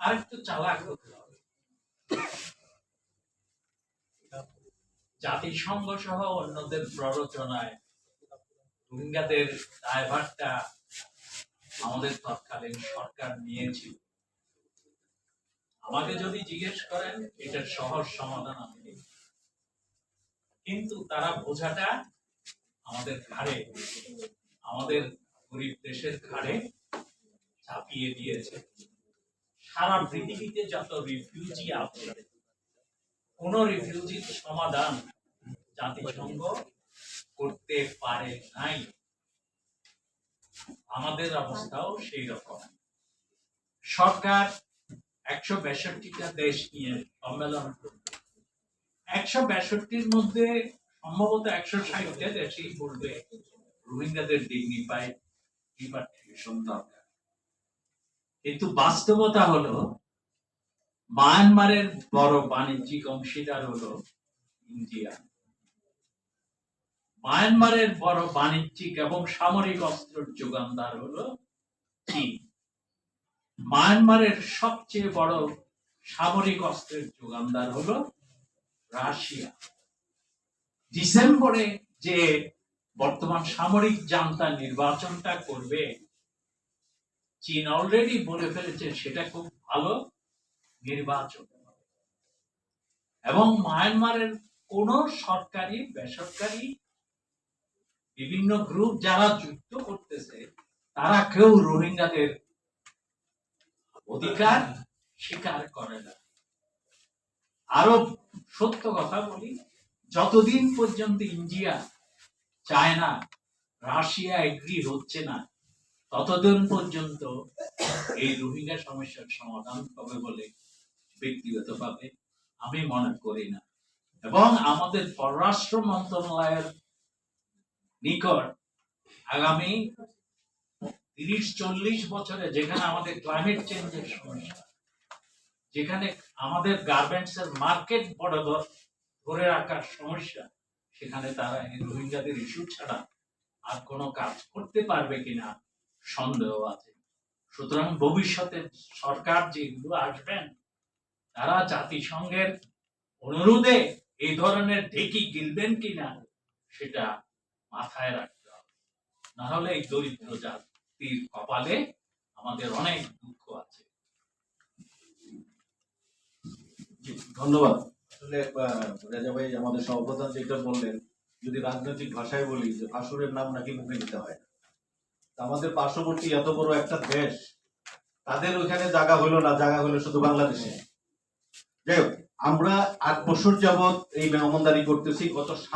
আরেকটু চালাক জাতিসংঘ সহ অন্যদের প্ররোচনায় রোহিঙ্গাদের দায়ভারটা আমাদের তৎকালীন সরকার নিয়েছিল। আমাকে যদি জিজ্ঞেস করেন, এটার সহজ সমাধান আমি কিন্তু তারা বোঝাটা আমাদের ঘাড়ে, আমাদের গরিব দেশের ঘাড়ে চাপিয়ে দিয়েছে। সারা পৃথিবীতে যত রিফিউজি আছে, কোন রিফিউজির সমাধান জাতিসংঘ করতে পারে নাই। আমাদের অবস্থাও সেই রকম। সরকার একশো বেষট্টিটা দেশ নিয়ে সম্মেলন একশো বেষট্টির মধ্যে সম্ভবত একশো ষাটটা দেশই বলবে, রোহিঙ্গাদের ডিগনিফাইড রিপাট্রিয়েশন দরকার। কিন্তু বাস্তবতা হলো, মায়ানমারের বড় বাণিজ্যিক অংশীদার হলো ইন্ডিয়া। মায়ানমারের বড় বাণিজ্যিক এবং সামরিক অস্ত্রের যোগানদার হলো চীন। মায়ানমারের সবচেয়ে বড় সামরিক অস্ত্রের যোগানদার হলো রাশিয়া। ডিসেম্বরে যে বর্তমান সামরিক জান্তা নির্বাচনটা করবে চীন অলরেডি বলে ফেলেছে, সেটা খুব ভালো নির্বাচন। এবং মায়ানমারের কোন সরকারি, বেসরকারি বিভিন্ন গ্রুপ যারা যুদ্ধ করতেছে, তারা কেউ রোহিঙ্গাদের অধিকার স্বীকার করে না আরও সত্য কথা বলি, যতদিন পর্যন্ত ইন্ডিয়া, চায়না, রাশিয়া এগ্রি হচ্ছে না ততদিন পর্যন্ত এই রোহিঙ্গা সমস্যার সমাধান হবে বলে ব্যক্তিগতভাবে আমি মনে করি না। এবং আমাদের পররাষ্ট্র মন্ত্রণালয়ের নিকট আগামী তিরিশ, চল্লিশ বছরে যেখানে আমাদের ক্লাইমেট চেঞ্জের সমস্যা, যেখানে আমাদের গার্মেন্টস এর মার্কেট বড় ধরে রাখার সমস্যা, সেখানে তারা এই রোহিঙ্গাদের ইস্যু ছাড়া আর কোনো কাজ করতে পারবে কিনা সন্দেহ আছে। সুতরাং ভবিষ্যতে সরকার যেগুলো আসবেন, তারা জাতিসংঘের অনুরোধে এই ধরনের ঢেকি গিলবেন কিনা, সেটা মাথায় রাখতে হবে। না হলে এই দরিদ্র জাতির কপালে আমাদের অনেক দুঃখ আছে। ধন্যবাদ। আসলে রেজা ভাই আমাদের সভাপ্রধান যেটা বললেন, যদি রাজনৈতিক ভাষায় বলি যে আসরের নাম নাকি মুখে নিতে হয় আমাদের পার্শ্ববর্তী এত বড় একটা দেশ, তাদের ওইখানে জায়গা হলো না, জায়গা হলো শুধু বাংলাদেশে। যাই হোক, আমরা আট বছর যাবত এই মেহমানদারি করতেছি, গত